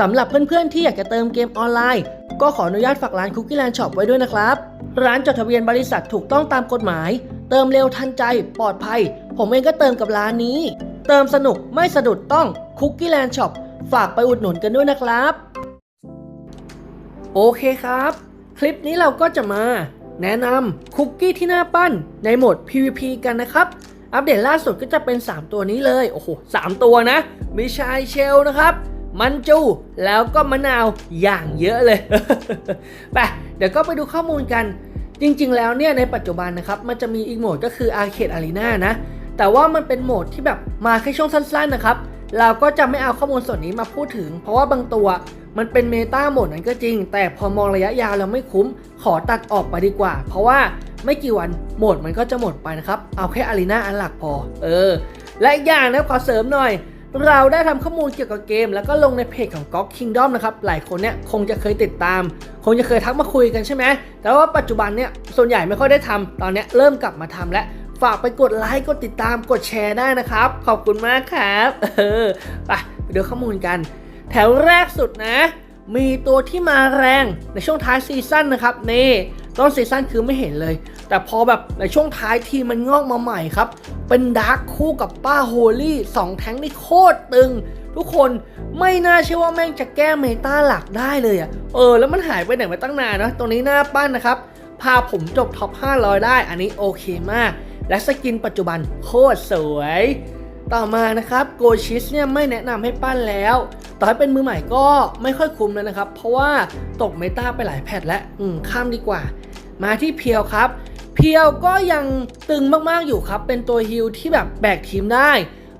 สำหรับเพื่อนๆ ที่อยากจะเติมเกมออนไลน์ ก็ขออนุญาตฝากร้าน Cookie Land Shop ไว้ด้วยนะครับ ร้านจดทะเบียนบริษัทถูกต้องตามกฎหมาย เติมเร็วทันใจ ปลอดภัย ผมเองก็เติมกับร้านนี้ เติมสนุกไม่สะดุดต้อง Cookie Land Shop ฝากไปอุดหนุนกันด้วยนะครับ โอเคครับ คลิปนี้เราก็จะมา แนะนำคุกกี้ที่น่าปั้นในโหมด PVP กันนะครับ อัปเดตล่าสุดก็จะเป็น 3 ตัวนี้เลย โอ้โห3ตัวนะ มีชายเชลนะครับ มันจูแล้วก็มะนาวอย่างเยอะเลยไปเดี๋ยวก็ไปดูข้อมูลกัน จริงๆ แล้วเนี่ยในปัจจุบันนะครับ มันจะมีอีกโหมดก็คือ Arcade Arena นะ แต่ว่ามันเป็นโหมดที่แบบมาแค่ช่วงสั้นๆนะครับ เราก็จะไม่เอาข้อมูลส่วนนี้มาพูดถึง เพราะว่าบางตัวมันเป็นเมตาโหมดนั้นก็จริง แต่พอมองระยะยาวแล้วไม่คุ้ม ขอตัดออกไปดีกว่า เพราะว่าไม่กี่วันโหมดมันก็จะหมดไปนะครับ เอาแค่อารีนาอันหลักพอ เออ และอีกอย่างนะขอเสริมหน่อย เราได้ทำข้อมูลเกี่ยวกับเกม แล้วก็ลงในเพจของ GOG Kingdom นะครับ หลายคนเนี่ยคงจะเคยติดตาม คงจะเคยทักมาคุยกันใช่ไหม แต่ว่าปัจจุบันเนี่ยส่วนใหญ่ไม่ค่อยได้ทำตอนเนี้ยเริ่มกลับมาทำแล้ว ฝากไปกดไลค์ กดติดตาม กดแชร์ได้นะครับ ขอบคุณมากครับเออไปไปดูข้อมูลกัน แถวแรกสุดนะ มีตัวที่มาแรงในช่วงท้ายซีซั่นนะครับนี่ ต้นซีซั่นคือไม่เห็นเลย แต่พอแบบในช่วงท้ายทีมันงอกมาใหม่ครับ เป็นดาร์คคู่กับป้าโฮลี่สองแท้งนี่โคตรตึง ทุกคนไม่น่าเชื่อว่าแม่งจะแก้เมตาหลักได้เลยอะ่ะเออ แล้วมันหายไปไหนมาตั้งนานนะตรงนี้หน้าปั้นนะครับ พาผมจบท็อป 500 ได้อันนี้โอเคมาก และสกินปัจจุบันโคตรสวยต่อมานะครับโกชิสเนี่ยไม่แนะนำให้ปั้นแล้ว ต่อให้เป็นมือใหม่ก็ไม่ค่อยคุ้มแล้วนะครับ เพราะว่าตกเมตาไปหลายแพทแล้วอืมข้ามดีกว่า มาที่เพียวครับ เพียวก็ยังตึงมากๆอยู่ครับ เป็นตัวฮิลที่แบบแบกทีมได้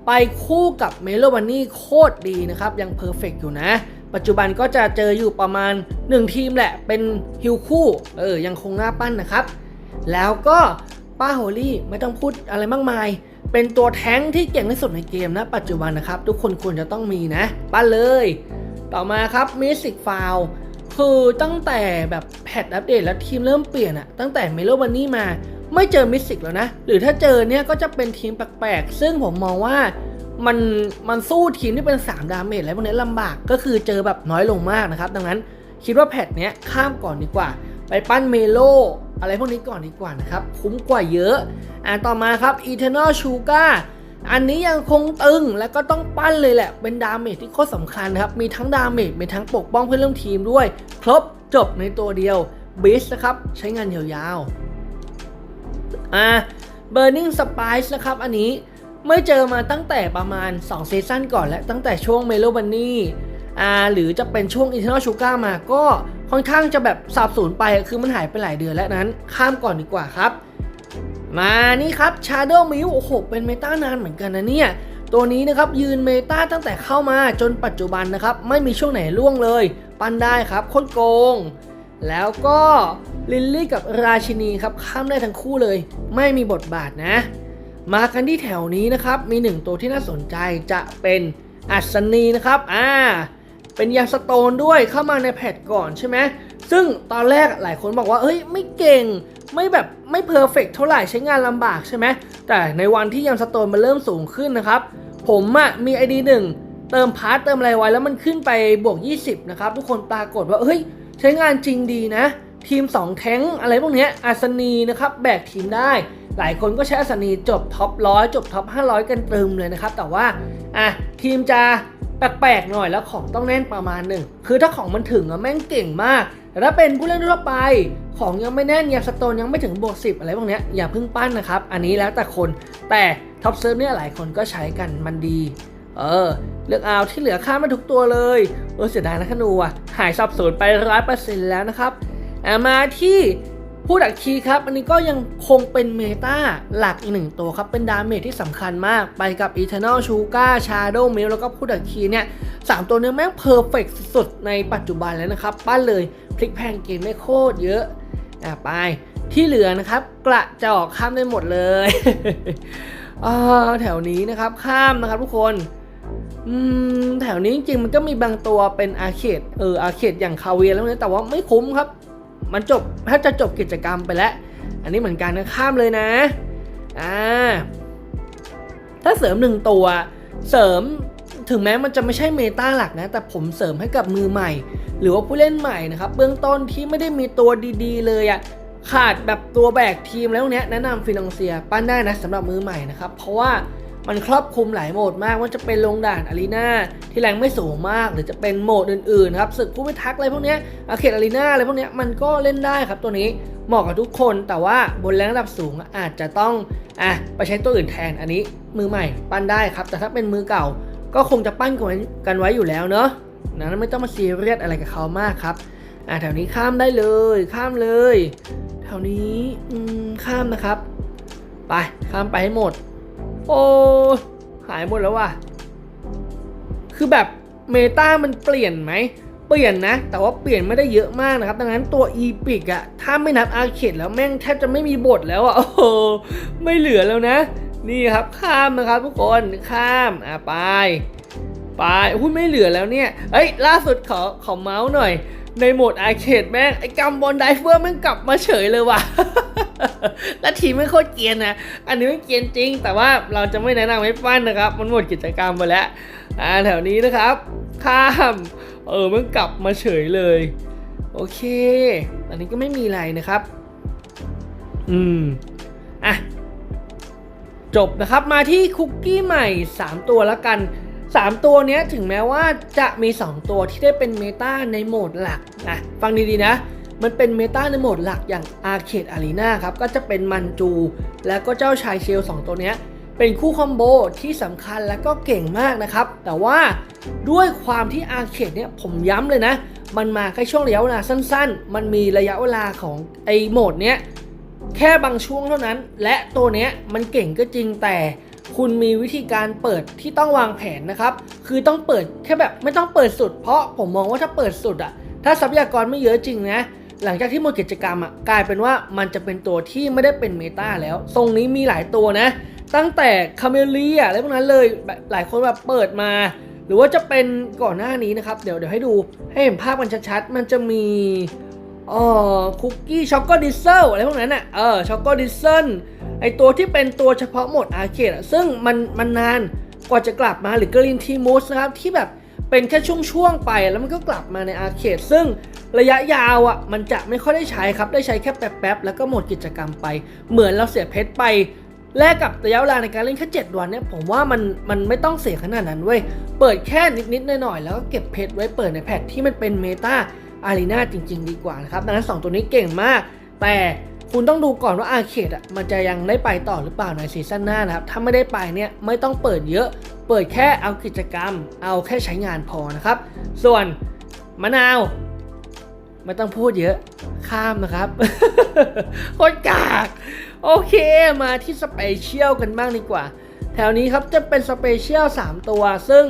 ไปคู่กับเมโลวันนี่โคตรดีนะครับ ยังเพอร์เฟกอยู่นะ ปัจจุบันก็จะเจออยู่ประมาณ 1 ทีมแหละ เป็นฮิลคู่ เออ ยังคงหน้าปั้นนะครับ แล้วก็ป้าโฮลี่ไม่ต้องพูดอะไรมากมาย เป็นตัวแท้งที่เก่งที่สุดในเกมนะ ปัจจุบันนะครับ ทุกคนควรจะต้องมีนะปั้นเลย ต่อมาครับมิสิกฟาว คือตั้งแต่แบบแพทอัปเดตแล้วทีมเริ่มเปลี่ยนอะตั้งแต่เมโลวันนี่มาไม่เจอมิสิกแล้วนะ หรือถ้าเจอเนี่ยก็จะเป็นทีมแปลกๆ ซึ่งผมมองว่ามันมันสู้ทีมที่เป็น 3 ดาเมจอะไรพวกนี้ลำบากก็คือเจอแบบน้อยลงมากนะครับ ดังนั้นคิดว่าแพทเนี้ยข้ามก่อนดีกว่า ไปปั้นเมโลอะไรพวกนี้ก่อนดีกว่านะครับ คุ้มกว่าเยอะ อ่าต่อมาครับ Eternal Sugar อันนี้ยังคงตึงแล้วก็ต้องปั้นเลยแหละ เป็นดาเมจที่โคตรสำคัญนะครับ มีทั้งดาเมจมีทั้งปกป้องเพื่อนร่วมทีมด้วย ครบจบในตัวเดียวบิสนะครับ ใช้งานยาวๆอ่า Burning Spice นะครับ อันนี้ไม่เจอมาตั้งแต่ประมาณ2ซีซั่นก่อนและตั้งแต่ช่วง Melo Bunny อ่าหรือจะเป็นช่วง Eternal Sugar มาก็ค่อนข้างจะแบบสับสูญไปคือมันหายไปหลายเดือนแล้วนั้น ข้ามก่อนดีกว่าครับ มานี่ครับ Shadow m i l โอ้โหเป็นเมตานานเหมือนกันนะเนี่ย ตัวนี้นะครับยืนเมตาตั้งแต่เข้ามาจนปัจจุบันนะครับ ไม่มีช่วงไหนล่วงเลย ปั้นได้ครับโคตรโกง แล้วก็ลิลลี่กับราชินีครับข้ามได้ทั้งคู่เลย ไม่มีบทบาทนะ มากันที่แถวนี้นะครับ มีหนึ่งตัวที่น่าสนใจจะเป็นอัศนีนะครับอ่าเป็นยาสโตนด้วยเข้ามาในแพทก่อนใช่ไหมซึ่งตอนแรกหลายคนบอกว่าเฮ้ยไม่เก่ง ไม่แบบไม่เพอร์เฟกเท่าไหร่ใช้งานลำบากใช่ไหมแต่ในวันที่ยามสโตนมันเริ่มสูงขึ้นนะครับ ผมอะมี ID หนึ่งเติมพาร์ตเติมอะไรไว้แล้วมันขึ้นไปบวก 20 นะครับ ทุกคนปรากฏว่าเฮ้ย ใช้งานจริงดีนะ ทีม 2 แท้งอะไรพวกเนี้ยอาสนีนะครับ แบกทีมได้ หลายคนก็ใช้อาสนีจบท็อปร้อยจบท็อป500 กันตรึมเลยนะครับ แต่ว่าอะทีมจะแปลกๆหน่อยแล้วของต้องแน่นประมาณหนึ่งคือถ้าของมันถึงอะแม่งเก่งมาก แต่ถ้าเป็นผู้เล่นทั่วไป ของยังไม่แน่นยังสโตนยังไม่ถึงบวกสิบอะไรพวกนี้อย่าเพิ่งปั้นนะครับ อันนี้แล้วแต่คน แต่ท็อปเซิร์ฟเนี่ยหลายคนก็ใช้กันมันดี เออ เลือกเอาที่เหลือข้ามมาทุกตัวเลย เออเสียดายนะคนูอะ หายสับสนไปร้อยเปอร์เซ็นต์แล้วนะครับมาที่ ผู้ดักคีครับ อันนี้ก็ยังคงเป็นเมตาหลักอีกหนึ่งตัวครับ เป็นดาเมจที่สำคัญมากไปกับ Eternal Sugar Shadow m i l แล้วก็ผู้ดักคีเนี่ยสามตัวนี้แม่งเพอร์เฟกสุดในปัจจุบันแล้วนะครับ ปั้นเลยพลิกแพงเกมได้โคตรเยอะอะไปที่เหลือนะครับ กระจอกข้ามได้หมดเลยแถวนี้นะครับข้ามนะครับทุกคนอืมแถวนี้จริงๆมันก็มีบางตัวเป็นอาเคดเอออาเคดอย่างคาเวียแล้วเนี่ยแต่ว่าไม่คุ้มครับ มันจบถ้าจะจบกิจกรรมไปแล้ว อันนี้เหมือนกันนะข้ามเลยนะอ่าถ้าเสริมหนึ่งตัว เสริมถึงแม้มันจะไม่ใช่เมตาหลักนะ แต่ผมเสริมให้กับมือใหม่ หรือว่าผู้เล่นใหม่นะครับ เบื้องต้นที่ไม่ได้มีตัวดีๆ เลยอะขาดแบบตัวแบกทีมแล้วเนี้ยแนะนำฟิลังเซีย ปั้นได้นะสำหรับมือใหม่นะครับ เพราะว่า มันครอบคลุมหลายโหมดมากว่าจะเป็นลงด่านอารีนาที่แรงไม่สูงมาก หรือจะเป็นโหมดอื่นๆครับศึกผู้พิทักษ์อะไรพวกเนี้ยอาเขตอารีนาอะไรพวกเนี้ยมันก็เล่นได้ครับตัวนี้เหมาะกับทุกคนแต่ว่าบนแรงระดับสูงอาจจะต้องอะไปใช้ตัวอื่นแทนอันนี้มือใหม่ปั้นได้ครับ แต่ถ้าเป็นมือเก่าก็คงจะปั้นกันไว้อยู่แล้วเนอะนั้นไม่ต้องมาซีเรียสอะไรกับเขามากครับอ่าแถวนี้ข้ามได้เลยข้ามเลย แถวนี้อืมข้ามนะครับ ไปข้ามไปให้หมด โอ้หายหมดแล้วว่ะ คือแบบเมตามันเปลี่ยนไหม เปลี่ยนนะ แต่ว่าเปลี่ยนไม่ได้เยอะมากนะครับ ดังนั้นตัวอีพิกอะถ้าไม่นับอาร์เคดแล้วแม่งแทบจะไม่มีบทแล้วอะโอ้โห ไม่เหลือแล้วนะ นี่ครับข้ามนะครับทุกคน ข้าม อะไป ไปอุ้ยไม่เหลือแล้วเนี่ย เอ้ย ล่าสุดขอขอเมาส์หน่อย ในโหมดอาร์เคดแม่งไอ้กัมบอลไดเฟอร์แม่งกลับมาเฉยเลยว่ะและทีมไม่โคตรเกียนนะ อันนี้ไม่เกียนจริง แต่ว่าเราจะไม่แนะนำให้ปั้นนะครับ มันหมดกิจกรรมไปแล้ว อ่าแถวนี้นะครับ ข้าม เออมันกลับมาเฉยเลย โอเค อันนี้ก็ไม่มีอะไรนะครับ อืม อะ จบนะครับ มาที่คุกกี้ใหม่ 3 ตัวแล้วกัน 3 ตัวนี้ถึงแม้ว่าจะมี 2 ตัวที่ได้เป็นเมตาในโหมดหลักนะฟังดีๆนะ มันเป็นเมตาในโหมดหลักอย่าง Arcade Arena ครับ ก็จะเป็นมันจู แล้วก็เจ้าชายเชล2ตัวนี้เป็นคู่คอมโบที่สำคัญและก็เก่งมากนะครับ แต่ว่าด้วยความที่ Arcade เนี่ยผมย้ำเลยนะ มันมาแค่ช่วงระยะเวลาสั้น ๆ มันมีระยะเวลาของไอโหมดเนี้ยแค่บางช่วงเท่านั้น และตัวเนี้ยมันเก่งก็จริงแต่ คุณมีวิธีการเปิดที่ต้องวางแผนนะครับ คือต้องเปิดแค่แบบไม่ต้องเปิดสุด เพราะผมมองว่าถ้าเปิดสุดอะถ้าทรัพยากรไม่เยอะจริงนะหลังจากที่หมดกิจกรรมอะกลายเป็นว่ามันจะเป็นตัวที่ไม่ได้เป็นเมตาแล้วทรงนี้มีหลายตัวนะ ตั้งแต่คาเมเลียอะไรพวกนั้นเลยหลายคนแบบเปิดมา หรือว่าจะเป็นก่อนหน้านี้นะครับเดี๋ยวเดี๋ยวให้ดูให้เห็นภาพกันชัดๆมันจะมีเอ่อคุกกี้ช็อกโกดิเซลอะไรพวกนั้นอะเออช็อกโกดิเซล ไอตัวที่เป็นตัวเฉพาะโหมดอาร์เคดอะซึ่งมันมันนานกว่าจะกลับมาหรือกรีนทีมูสนะครับที่แบบเป็นแค่ช่วงๆไปแล้วมันก็กลับมาในอาร์เคดซึ่งระยะยาวอะมันจะไม่ค่อยได้ใช้ครับ ได้ใช้แค่แป๊บๆแล้วก็หมดกิจกรรมไป เหมือนเราเสียเพชรไป แลกกับระยะเวลาในการเล่นแค่7วันเนี่ยผมว่ามันมันไม่ต้องเสียขนาดนั้นเว้ยเปิดแค่นิดๆหน่อยๆแล้วก็เก็บเพชรไว้เปิดในแพทที่มันเป็นเมตาอารีนาจริง ๆ ดีกว่านะครับดังนั้น 2 ตัวนี้เก่งมาก แต่ คุณต้องดูก่อนว่าอาเคดอะมันจะยังได้ไปต่อหรือเปล่าในซีซั่นหน้านะครับ ถ้าไม่ได้ไปเนี่ยไม่ต้องเปิดเยอะ เปิดแค่เอากิจกรรม เอาแค่ใช้งานพอนะครับ ส่วนมะนาว ไม่ต้องพูดเยอะข้ามนะครับโคตรกาก โอเคมาที่สเปเชียลกันบ้างดีกว่า แถวนี้ครับจะเป็นสเปเชียล3ตัว ซึ่ง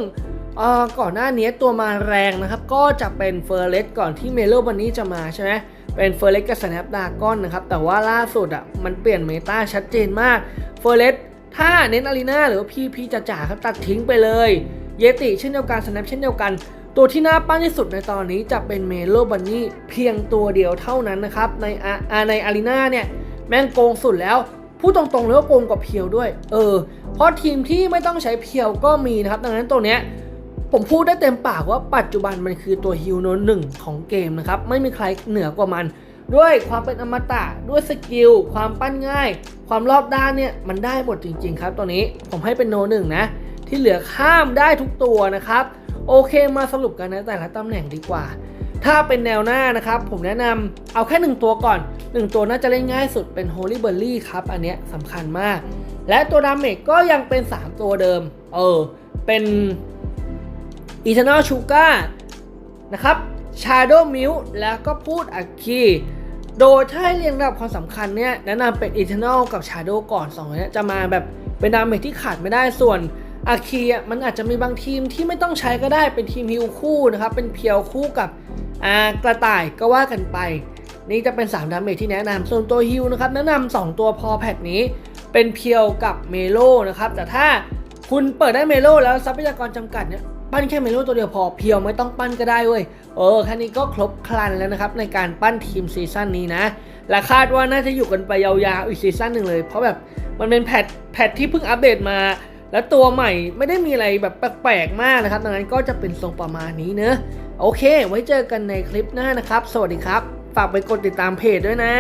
ก่อนหน้านี้ตัวมาแรงนะครับ ก็จะเป็นเฟอร์เรสก่อนที่เมโลวันนี้จะมาใช่ไหม เป็นเฟอร์เรสกับสแนปดากอนนะครับ แต่ว่าล่าสุดอะมันเปลี่ยนเมตาชัดเจนมากเฟอร์เรสถ้าเน้นอารีนาหรือว่าพีพีจะจ่าครับตัดทิ้งไปเลย เยติเช่นเดียวกันสแนปเช่นเดียวกัน ตัวที่น่าปั้นที่สุดในตอนนี้จะเป็นเมโลบันนี่เพียงตัวเดียวเท่านั้นนะครับ ในออาในอารีนาเนี่ยแม่งโกงสุดแล้วพูดตรงๆเลยว่าโกงกว่าเพียวด้วย เออ เพราะทีมที่ไม่ต้องใช้เพียวก็มีนะครับ ดังนั้นตัวเนี้ย ผมพูดได้เต็มปากว่าปัจจุบันมันคือตัวฮิวโนหนึ่งของเกมนะครับ ไม่มีใครเหนือกว่ามัน ด้วยความเป็นอมตะ ด้วยสกิล ความปั้นง่าย ความรอบด้านเนี่ย มันได้หมดจริง ๆ ครับตัวนี้ผมให้เป็นโนหนึ่งนะ ที่เหลือข้ามได้ทุกตัวนะครับ โอเคมาสรุปกันในแต่ละตำแหน่งดีกว่า ถ้าเป็นแนวหน้านะครับ ผมแนะนำเอาแค่ 1 ตัวก่อน 1 ตัวน่าจะเล่นง่ายสุดเป็น Holy b e r r y ครับ อันเนี้ยสำคัญมาก และตัวดาเมจก็ยังเป็น 3 ตัวเดิม เออ เป็น Eternal Sugar นะครับ Shadow m i l แล้วก็พูดอาคีโดยถ้าให้เรียงลำดับความสำคัญเนี่ยแนะนำเป็น Eternal กับ Shadow ก่อน2เนี้ยจะมาแบบเป็นดาเมจที่ขาดไม่ได้ส่วนอาคีอะมันอาจจะมีบางทีมที่ไม่ต้องใช้ก็ได้เป็นทีมฮิลคู่นะครับ เป็นเพียวคู่กับอ่ากระต่ายก็ว่ากันไป นี่จะเป็น 3ดาเมจที่แนะนำส่วนตัวฮิลนะครับแนะนำ2ตัวพอแพทนี้ เป็นเพียวกับเมโลนะครับแต่ถ้าคุณเปิดได้เมโลแล้วทรัพยากรจำกัดเนี่ย ปั้นแค่เมโลตัวเดียวพอเพียวไม่ต้องปั้นก็ได้เว้ยเออแค่นี้ก็ครบครันแล้วนะครับในการปั้นทีมซีซั่นนี้นะและคาดว่าน่าจะอยู่กันไปยาวๆอีกซีซั่นหนึ่งเลย เพราะแบบมันเป็นแพทแพทที่เพิ่งอัปเดตมา และตัวใหม่ไม่ได้มีอะไรแบบแปลกๆมากนะครับดังนั้นก็จะเป็นทรงประมาณนี้เนอะโอเค ไว้เจอกันในคลิปหน้านะครับ สวัสดีครับ ฝากไปกดติดตามเพจด้วยนะ